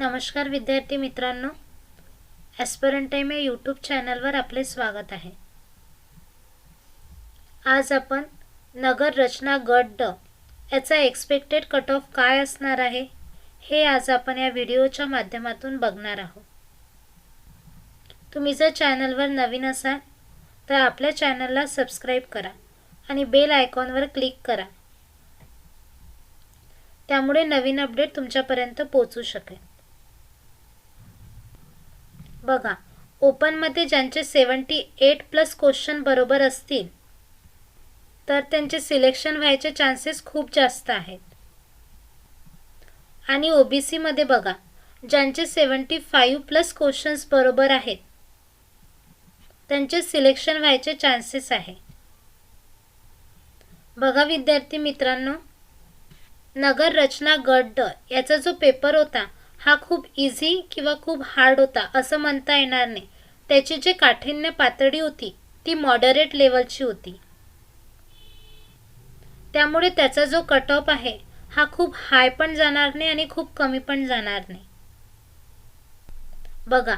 नमस्कार विद्यार्थी मित्रांनो. ॲस्परंटाईम या यूट्यूब चॅनलवर आपले स्वागत आहे. आज आपण नगर रचना गट ड याचा एक्सपेक्टेड कट ऑफ काय असणार आहे हे आज आपण या व्हिडिओच्या माध्यमातून बघणार आहोत. तुम्ही जर चॅनलवर नवीन असाल तर आपल्या चॅनलला सबस्क्राईब करा आणि बेल आयकॉनवर क्लिक करा. त्यामुळे नवीन अपडेट तुमच्यापर्यंत पोहोचू शकेल. बघा ओपनमध्ये ज्यांचे सेवन्टी एट प्लस क्वेश्चन बरोबर असतील तर त्यांचे सिलेक्शन व्हायचे चान्सेस खूप जास्त आहेत. आणि ओ बी सीमध्ये बघा ज्यांचे सेवन्टी फाईव्ह प्लस क्वेश्चन्स बरोबर आहेत त्यांचे सिलेक्शन व्हायचे चान्सेस आहे. बघा विद्यार्थी मित्रांनो नगर रचना गड्ड याचा जो पेपर होता हा खूप इझी किंवा खूप हार्ड होता असं म्हणता येणार नाही. त्याची जी काठिण्य पातळी होती ती मॉडरेट लेवलची होती. त्यामुळे त्याचा जो कट ऑफ आहे हा खूप हाय पण जाणार नाही आणि खूप कमी पण जाणार नाही. बघा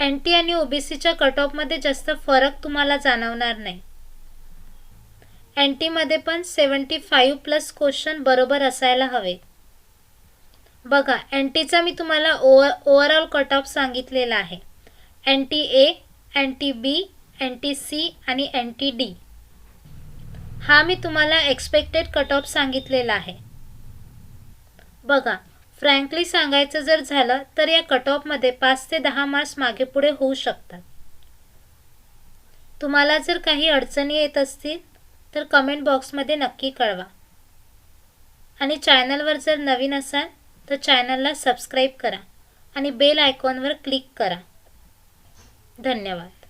एन टी आणि ओबीसीच्या कट ऑफमध्ये जास्त फरक तुम्हाला जाणवणार नाही. एन टीमध्ये पण सेवन्टी फाईव्ह प्लस क्वेश्चन बरोबर असायला हवे. बघा एन टीचा मी तुम्हाला ओवर ओव्हरऑल कट ऑफ सांगितलेला आहे. N T A N T B N T C आणि एन टी डी हा मी तुम्हाला एक्सपेक्टेड कट ऑफ सांगितलेला आहे. बघा फ्रँकली सांगायचं जर झालं तर या कट ऑफमध्ये पाच ते दहा मार्क्स मागे पुढे होऊ शकतात. तुम्हाला जर काही अडचणी येत असतील तर कमेंट बॉक्समध्ये नक्की कळवा. आणि चॅनलवर जर नवीन असाल तर चॅनलला सबस्क्राईब करा आणि बेल आयकॉनवर क्लिक करा. धन्यवाद.